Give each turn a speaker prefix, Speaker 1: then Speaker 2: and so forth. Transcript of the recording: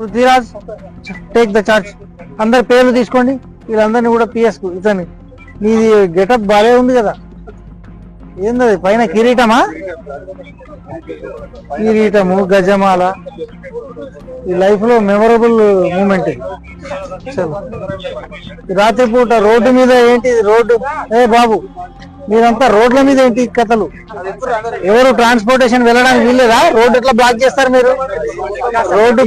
Speaker 1: Prithviraj take the charge అందరి పేర్లు తీసుకోండి. వీళ్ళందరినీ కూడా పిఎస్కు ఇతని నీది గెటప్ బాగా ఉంది కదా. ఏంది పైన కిరీటమా? కిరీటము గజమాల. ఈ లైఫ్లో మెమరబుల్ మూమెంట్ చలో రాత్రిపూట రోడ్డు మీద ఏంటి? రోడ్డు. ఏ బాబు మీరంతా రోడ్ల మీద ఏంటి కథలు? ఎవరు ట్రాన్స్పోర్టేషన్ వెళ్ళడానికి వీల్లేదా? రోడ్డు ఎట్లా బ్లాక్ చేస్తారు మీరు? రోడ్డు